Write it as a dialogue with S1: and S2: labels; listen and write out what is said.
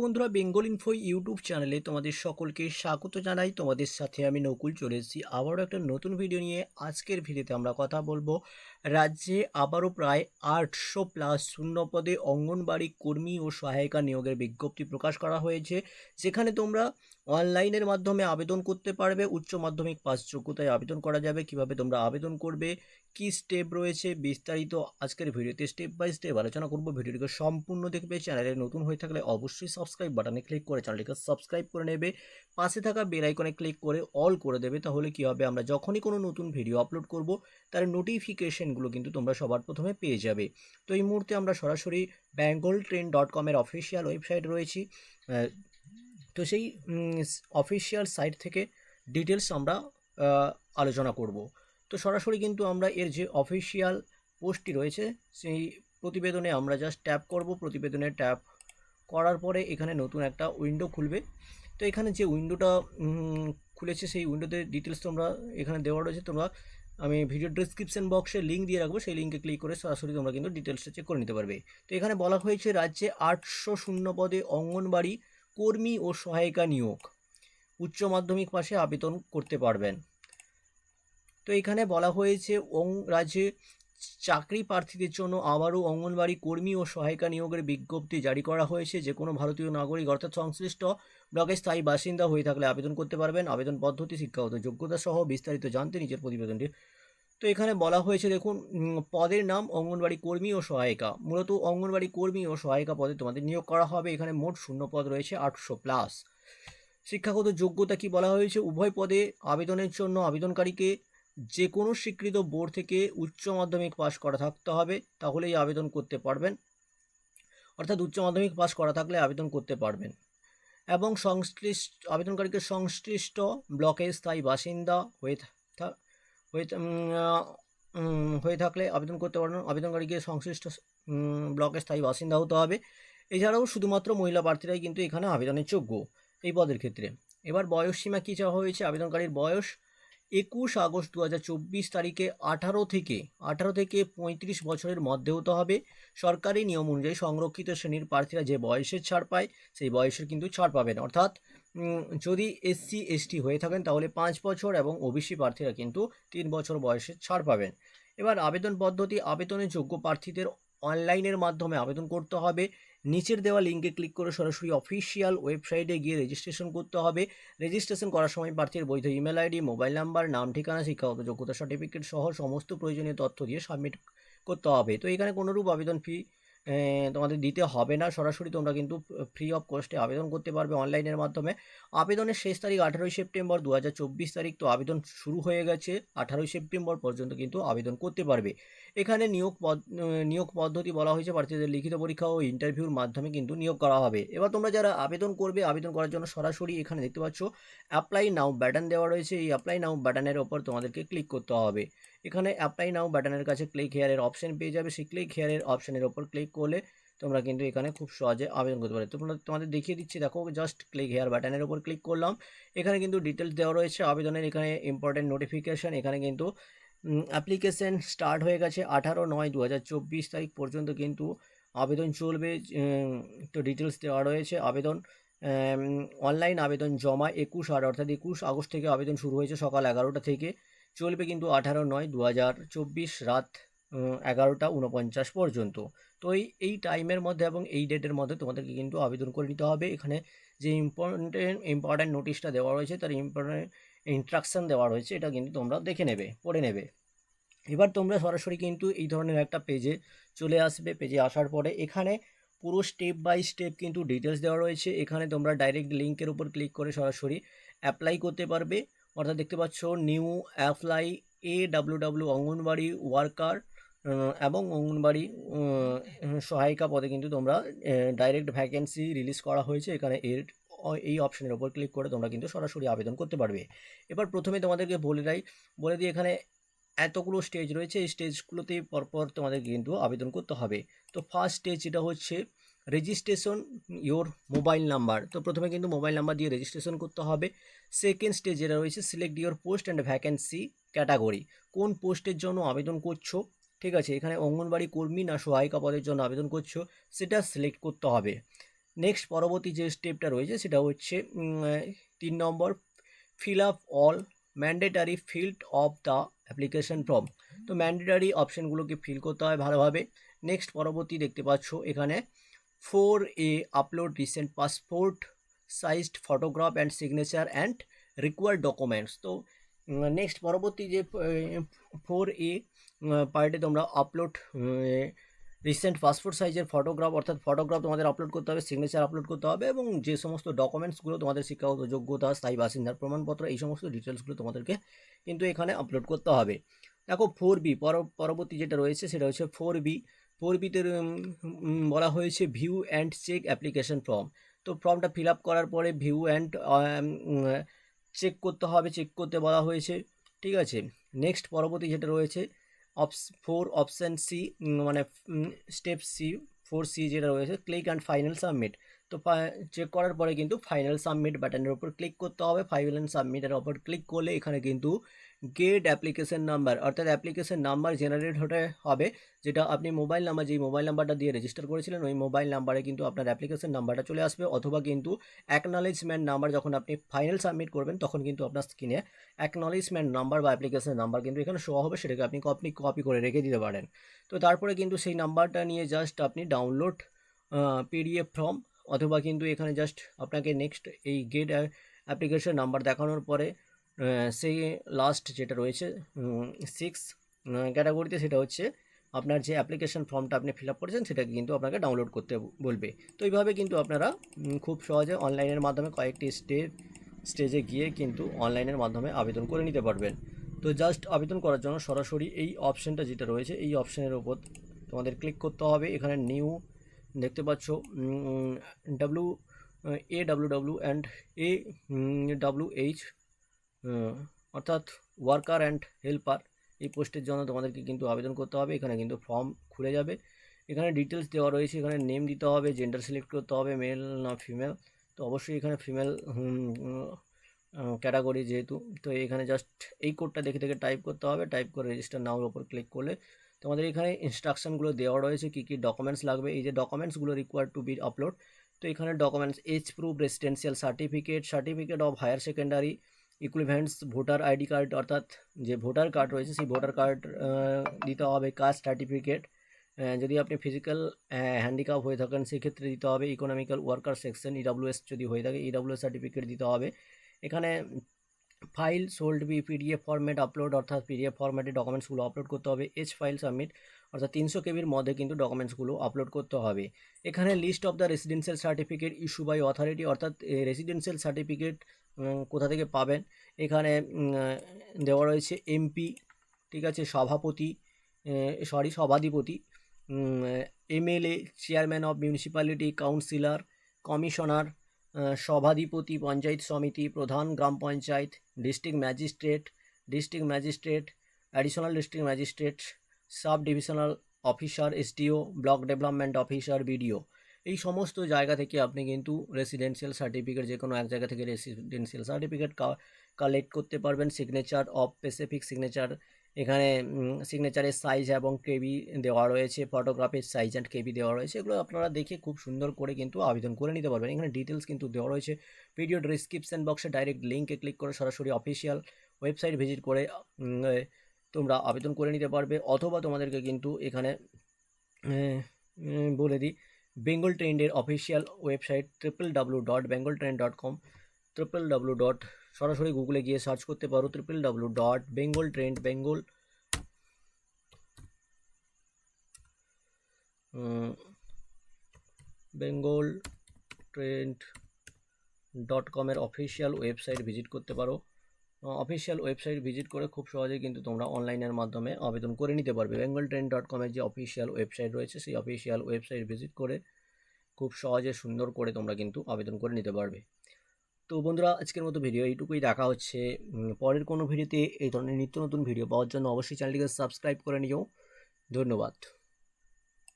S1: বন্ধুরা, Bengal info YouTube চ্যানেলে তোমাদের সকলকে স্বাগত জানাই। তোমাদের সাথে আমি নকুল চলে এসেছি আবারও একটা নতুন ভিডিও নিয়ে। আজকের ভিডিওতে আমরা কথা বলব রাজ্যে আবারও প্রায় আটশো প্লাস শূন্য পদে অঙ্গনবাড়ি কর্মী ও সহায়িকা নিয়োগের বিজ্ঞপ্তি প্রকাশ করা হয়েছে, যেখানে তোমরা অনলাইনের মাধ্যমে আবেদন করতে পারবে। উচ্চ মাধ্যমিক পাস যোগ্যতায় আবেদন করা যাবে। কীভাবে তোমরা আবেদন করবে? কি স্টেপ রয়েছে? বিস্তারিত আজকের ভিডিওতে স্টেপ বাই স্টেপ আলোচনা করব। ভিডিওটিকে সম্পূর্ণ দেখবে। চ্যানেলে নতুন হয়ে থাকলে অবশ্যই সাবস্ক্রাইব বাটনে ক্লিক করে চ্যানেলটিকে সাবস্ক্রাইব করে নেবে। পাশে থাকা বেল আইকনে ক্লিক করে অল করে দেবে। তাহলে কি হবে? আমরা যখনই কোনো নতুন ভিডিও আপলোড করব, তার নোটিফিকেশনগুলো কিন্তু তোমরা সবার প্রথমে পেয়ে যাবে। তো এই মুহূর্তে আমরা সরাসরি বেঙ্গল ট্রেন ডট কমের অফিসিয়াল ওয়েবসাইট রয়েছি। তো সেই অফিসিয়াল সাইট থেকে ডিটেলস আমরা আলোচনা করব। তো সরাসরি কিন্তু আমরা এর যে অফিসিয়াল পোস্টটি রয়েছে, সেই প্রতিবেদনে আমরা জাস্ট ট্যাপ করব। প্রতিবেদনে ট্যাপ করার পরে এখানে নতুন একটা উইন্ডো খুলবে। তো এখানে যে উইন্ডোটা খুলেছে, সেই উইন্ডোতে ডিটেলস তোমরা এখানে দেওয়া রয়েছে। তোমরা, আমি ভিডিও ডিসক্রিপশন বক্সে লিঙ্ক দিয়ে রাখব। সেই লিঙ্কে ক্লিক করে সরাসরি তোমরা কিন্তু ডিটেলসটা চেক করে নিতে পারবে। তো এখানে বলা হয়েছে, রাজ্যে আটশো শূন্য পদে অঙ্গনবাড়ি কর্মী ও সহায়িকা নিয়োগ। উচ্চ মাধ্যমিক পাশে আবেদন করতে পারবেন। তো এখানে বলা হয়েছে অং রাজ্যে চাকরি প্রার্থীদের জন্য আবারও অঙ্গনবাড়ি কর্মী ও সহায়িকা নিয়োগের বিজ্ঞপ্তি জারি করা হয়েছে। যে কোনো ভারতীয় নাগরিক, অর্থাৎ সংশ্লিষ্ট ব্লকের স্থায়ী বাসিন্দা হয়ে থাকলে আবেদন করতে পারবেন। আবেদন পদ্ধতি, শিক্ষাগত যোগ্যতা সহ বিস্তারিত জানতে নিজের প্রতিবেদনটি তো এখানে বলা হয়েছে, দেখুন পদের নাম অঙ্গনবাড়ি কর্মী ও সহায়িকা। মূলত অঙ্গনবাড়ি কর্মী ও সহায়িকা পদে তোমাদের নিয়োগ করা হবে। এখানে মোট শূন্য পদ রয়েছে, আটশো প্লাস। শিক্ষাগত যোগ্যতা কি বলা হয়েছে? উভয় পদে আবেদনের জন্য আবেদনকারীকে যে কোনো স্বীকৃত বোর্ড থেকে উচ্চ মাধ্যমিক পাশ করা থাকতে হবে, তাহলেই আবেদন করতে পারবেন। অর্থাৎ উচ্চ মাধ্যমিক পাশ করা থাকলে আবেদন করতে পারবেন। এবং সংশ্লিষ্ট, আবেদনকারীকে সংশ্লিষ্ট ব্লকের স্থায়ী বাসিন্দা হয়ে হয়ে থাকলে আবেদন করতে পারবেন আবেদনকারীকে সংশ্লিষ্ট ব্লকের স্থায়ী বাসিন্দা হতে হবে। এছাড়াও শুধুমাত্র মহিলা প্রার্থীরাই কিন্তু এখানে আবেদনের যোগ্য এই পদের ক্ষেত্রে। এবার বয়স সীমা কী চাওয়া হয়েছে? আবেদনকারীর বয়স একুশ আগস্ট দু হাজার চব্বিশ তারিখে আঠারো থেকে আঠারো থেকে পঁয়ত্রিশ বছরের মধ্যে হতে হবে। সরকারি নিয়ম অনুযায়ী সংরক্ষিত শ্রেণির প্রার্থীরা যে বয়সের ছাড় পায়, সেই বয়সের কিন্তু ছাড় পাবেন অর্থাৎ যদি এসসি এসটি হয়ে থাকেন, তাহলে পাঁচ বছর এবং ওবিসি প্রার্থীরা কিন্তু তিন বছর বয়সে ছাড় পাবেন। এবার আবেদন পদ্ধতি আবেদনের যোগ্য প্রার্থীদের অনলাইনের মাধ্যমে আবেদন করতে হবে। নিচের দেওয়া লিঙ্কে ক্লিক করে সরাসরি অফিসিয়াল ওয়েবসাইটে গিয়ে রেজিস্ট্রেশন করতে হবে। রেজিস্ট্রেশন করার সময় প্রার্থীর বৈধ ইমেল আইডি মোবাইল নাম্বার নাম, ঠিকানা, শিক্ষাগত যোগ্যতা সার্টিফিকেট সহ সমস্ত প্রয়োজনীয় তথ্য দিয়ে সাবমিট করতে হবে। তো এখানে কোনোরূপ আবেদন ফি তোমাদের দিতে হবে না। সরাসরি তোমরা কিন্তু ফ্রি অফ কস্টে আবেদন করতে পারবে অনলাইনের মাধ্যমে। আবেদনের শেষ তারিখ আঠারোই সেপ্টেম্বর দু হাজার চব্বিশ তারিখ। তো আবেদন শুরু হয়ে গেছে আঠারোই সেপ্টেম্বর পর্যন্ত কিন্তু আবেদন করতে পারবে। এখানে নিয়োগ নিয়োগ পদ্ধতি বলা হয়েছে। প্রার্থীদের লিখিত পরীক্ষা ও ইন্টারভিউর মাধ্যমে কিন্তু নিয়োগ করা হবে। এবার তোমরা যারা আবেদন করবে, আবেদন করার জন্য সরাসরি এখানে দেখতে পাচ্ছ অ্যাপ্লাই নাও ব্যাটন দেওয়া রয়েছে। এই অ্যাপ্লাই নাও ব্যাটনের ওপর তোমাদেরকে ক্লিক করতে হবে। এখানে অ্যাপ্লাই নাও ব্যাটনের কাছে ক্লিক হেয়ারের অপশন পেয়ে যাবে। সেই ক্লিক হেয়ারের অপশনের ওপর ক্লিক করলে তোমরা কিন্তু এখানে খুব সহজে আবেদন করতে পারো তোমরা তোমাদের দেখিয়ে দিচ্ছি, দেখো জাস্ট ক্লিক হেয়ার বাটনের ওপর ক্লিক করলাম। এখানে কিন্তু ডিটেলস দেওয়া রয়েছে, আবেদনের এখানে ইম্পর্টেন্ট নোটিফিকেশন এখানে কিন্তু অ্যাপ্লিকেশন স্টার্ট হয়ে গেছে আঠারো নয় দু তারিখ পর্যন্ত কিন্তু আবেদন চলবে তো ডিটেলস দেওয়া রয়েছে, আবেদন অনলাইন আবেদন জমা একুশ আট অর্থাৎ একুশ আগস্ট থেকে আবেদন শুরু হয়েছে সকাল এগারোটা থেকে। চলবে কিন্তু আঠারো নয় দু হাজার চব্বিশ রাত এগারোটা উনপঞ্চাশ পর্যন্ত। তো এই এই টাইমের মধ্যে এবং এই ডেটের মধ্যে তোমাদেরকে কিন্তু আবেদন করে নিতে হবে। এখানে যে ইম্পর্টেন্ট ইম্পর্ট্যান্ট নোটিশটা দেওয়া রয়েছে, তার ইম্পর্টেন্ট ইনস্ট্রাকশন দেওয়া রয়েছে, এটা কিন্তু তোমরা দেখে নেবে, পড়ে নেবে। এবার তোমরা সরাসরি কিন্তু এই ধরনের একটা পেজে চলে আসবে। পেজে আসার পরে এখানে পুরো স্টেপ বাই স্টেপ কিন্তু ডিটেলস দেওয়া রয়েছে। এখানে তোমরা ডাইরেক্ট লিঙ্কের উপর ক্লিক করে সরাসরি অ্যাপ্লাই করতে পারবে। অর্থাৎ দেখতে পাচ্ছ new apply A W W Anganwadi worker এবং অঙ্গনবাড়ি সহায়িকা পদে কিন্তু তোমরা ডাইরেক্ট ভ্যাকেন্সি রিলিজ করা হয়েছে। এখানে এর এই অপশনের ওপর ক্লিক করে তোমরা কিন্তু সরাসরি আবেদন করতে পারবে। এবার প্রথমে তোমাদেরকে বলে দেয় বলে দিই এখানে এতগুলো স্টেজ রয়েছে। এই স্টেজগুলোতে পরপর তোমাদেরকে কিন্তু আবেদন করতে হবে। তো ফার্স্ট স্টেজ যেটা হচ্ছে রেজিস্ট্রেশন ইওর মোবাইল নাম্বার তো প্রথমে কিন্তু মোবাইল নাম্বার দিয়ে রেজিস্ট্রেশন করতে হবে। সেকেন্ড স্টেজ যেটা রয়েছে select your post and vacancy category কোন পোস্টের জন্য আবেদন করছ? ঠিক আছে, এখানে অঙ্গনবাড়ি কর্মী না সহায়িকা পদের জন্য আবেদন করছ, সেটা সিলেক্ট করতে হবে। নেক্সট পরবর্তী যে স্টেপটা রয়েছে, সেটা হচ্ছে তিন নম্বর fill up all mandatory field of the application form তো ম্যান্ডেটারি অপশানগুলোকে ফিল করতে হয় ভালোভাবে। নেক্সট পরবর্তী দেখতে পাচ্ছ, এখানে four A upload recent passport sized photograph and signature and required documents তো নেক্সট পরবর্তী যে ফোর এ পার্টে তোমরা আপলোড রিসেন্ট পাসপোর্ট সাইজের ফটোগ্রাফ অর্থাৎ ফটোগ্রাফ তোমাদের আপলোড করতে হবে সিগনেচার আপলোড করতে হবে এবং যে সমস্ত ডকুমেন্টসগুলো তোমাদের শিক্ষাগত যোগ্যতা, স্থায়ী বাসিন্দার প্রমাণপত্র, এই সমস্ত ডিটেলসগুলো তোমাদেরকে কিন্তু এখানে আপলোড করতে হবে। দেখো ফোর বি পরবর্তী যেটা রয়েছে সেটা হচ্ছে ফোর বি ফোর বিতে বলা হয়েছে view and check application form তো ফর্মটা ফিল আপ করার পরে ভিউ অ্যান্ড চেক করতে হবে চেক করতে বলা হয়েছে। ঠিক আছে? নেক্সট পরবর্তী যেটা রয়েছে অপস ফোর অপশান সি মানে স্টেপ সি ফোর সি যেটা রয়েছে ক্লিক অ্যান্ড ফাইনাল সাবমিট তো চেক করার পরে কিন্তু ফাইনাল সাবমিট বাটনের উপর ক্লিক করতে হবে। ফাইনাল সাবমিটের ওপর ক্লিক করলে এখানে কিন্তু গেট অ্যাপ্লিকেশন নাম্বার অর্থাৎ অ্যাপ্লিকেশন নাম্বার জেনারেট হতে হবে, যেটা আপনি মোবাইল নাম্বার যেই মোবাইল নাম্বারটা দিয়ে রেজিস্টার করেছিলেন, ওই মোবাইল নাম্বারে কিন্তু আপনার অ্যাপ্লিকেশন নাম্বারটা চলে আসবে। অথবা কিন্তু অ্যাকনলেজমেন্ট নাম্বার যখন আপনি ফাইনাল সাবমিট করবেন, তখন কিন্তু আপনার স্ক্রিনে অ্যাকনলেজমেন্ট নাম্বার বা অ্যাপ্লিকেশন নাম্বার কিন্তু এখানে শো হবে, সেটাকে আপনি কপি কপি করে রেখে দিতে পারেন। তো তারপরে কিন্তু সেই নাম্বারটা নিয়ে জাস্ট আপনি ডাউনলোড পিডিএফ ফর্ম অথবা কিন্তু এখানে জাস্ট আপনাকে নেক্সট এই গেট অ্যাপ্লিকেশন নাম্বার দেখানোর পরে সেই লাস্ট যেটা রয়েছে সিক্স ক্যাটাগরিতে সেটা হচ্ছে আপনার যে অ্যাপ্লিকেশন ফর্মটা আপনি ফিল আপ করেছেন, সেটাকে কিন্তু আপনাকে ডাউনলোড করতে বলবে। তো এইভাবে কিন্তু আপনারা খুব সহজে অনলাইনের মাধ্যমে কয়েকটি স্টেপ স্টেজে গিয়ে কিন্তু অনলাইনের মাধ্যমে আবেদন করে নিতে পারবেন। তো জাস্ট আবেদন করার জন্য সরাসরি এই অপশানটা যেটা রয়েছে, এই অপশানের ওপর তোমাদের ক্লিক করতে হবে। এখানে নিউ দেখতে পাচ্ছ W A W W and A W H অর্থাৎ ওয়ার্কার অ্যান্ড হেল্পার এই পোস্টের জন্য তোমাদেরকে কিন্তু আবেদন করতে হবে। এখানে কিন্তু ফর্ম খুলে যাবে। এখানে ডিটেলস দেওয়া রয়েছে। এখানে নেম দিতে হবে জেন্ডার সিলেক্ট করতে হবে মেল না ফিমেল তো অবশ্যই এখানে ফিমেল ক্যাটাগরি যেহেতু, তো এখানে জাস্ট এই কোডটা দেখে দেখে টাইপ করতে হবে। টাইপ করে রেজিস্টার নামের ওপর ক্লিক করলে তোমাদের এখানে ইনস্ট্রাকশনগুলো দেওয়া রয়েছে, কী কী ডকুমেন্টস লাগবে? এই যে ডকুমেন্টসগুলো রিকোয়ার টু বি আপলোড তো এখানে documents age proof residential certificate certificate of higher secondary equivalents voter ID card অর্থাৎ যে ভোটার কার্ড রয়েছে, সেই ভোটার কার্ড দিতে হবে কাস্ট সার্টিফিকেট যদি আপনি ফিজিক্যাল হ্যান্ডিক্যাপ হয়ে থাকেন, সেক্ষেত্রে দিতে হবে ইকোনমিক্যাল ওয়ার্কার সেকশন ইডাব্লিউএস যদি হয়ে থাকে ইডাব্লিউএস সার্টিফিকেট দিতে হবে। এখানে file should be PDF format upload, অর্থাৎ পিডিএফ ফরম্যাটে ডকুমেন্টসগুলো আপলোড করতে হবে। এইচ ফাইল সাবমিট, অর্থাৎ তিনশো কেবির মধ্যে কিন্তু ডকুমেন্টসগুলো আপলোড করতে হবে। এখানে list of the residential certificate issue by authority অর্থাৎ রেসিডেন্সিয়াল সার্টিফিকেট কোথা থেকে পাবেন? এখানে দেওয়া রয়েছে এমপি ঠিক আছে? সভাপতি সরি সভাধিপতি MLA chairman of municipality councillor commissioner সভাধিপতি, পঞ্চায়েত সমিতি, প্রধান গ্রাম panchayat, district magistrate district magistrate, additional district magistrate sub divisional officer, SDO, block development officer, BDO. এই সমস্ত জায়গা থেকে আপনি কিন্তু রেসিডেন্সিয়াল সার্টিফিকেট যে কোনো এক জায়গা থেকে রেসিডেন্সিয়াল সার্টিফিকেট কালেক্ট করতে পারবেন। সিগনেচার অফ স্পেসিফিক সিগনেচার এখানে সিগনেচারের সাইজ এবং কেবি দেওয়া রয়েছে ফটোগ্রাফের সাইজ অ্যান্ড কেবি দেওয়া রয়েছে, এগুলো আপনারা দেখে খুব সুন্দর করে কিন্তু আবেদন করে নিতে পারবেন। এখানে ডিটেলস কিন্তু দেওয়া রয়েছে। ভিডিও ডিসক্রিপশান বক্সে ডাইরেক্ট লিঙ্কে ক্লিক করে সরাসরি অফিসিয়াল ওয়েবসাইট ভিজিট করে তোমরা আবেদন করে নিতে পারবে। অথবা তোমাদেরকে কিন্তু এখানে বলে দিই Bengal ট্রেন্ডের official website triple W dot Bengal trend dot com triple W dot সরাসরি গুগলে গিয়ে সার্চ করতে পারো triple W dot Bengal trend Bengal Bengal trend dot কমের অফিসিয়াল ওয়েবসাইট ভিজিট করতে পারো। অফিসিয়াল ওয়েবসাইট ভিজিট করে খুব সহজেই কিন্তু তোমরা অনলাইনের মাধ্যমে আবেদন করে নিতে পারবে। বেঙ্গল ট্রেন ডট কমের যে অফিসিয়াল ওয়েবসাইট রয়েছে, সেই অফিসিয়াল ওয়েবসাইট ভিজিট করে খুব সহজে সুন্দর করে তোমরা কিন্তু আবেদন করে নিতে পারবে। তো বন্ধুরা, আজকের মতো ভিডিও এইটুকুই। দেখা হচ্ছে পরের কোনো ভিডিওতে এই ধরনের নিত্য নতুন ভিডিও পাওয়ার জন্য অবশ্যই চ্যানেলটিকে সাবস্ক্রাইব করে নিও। ধন্যবাদ।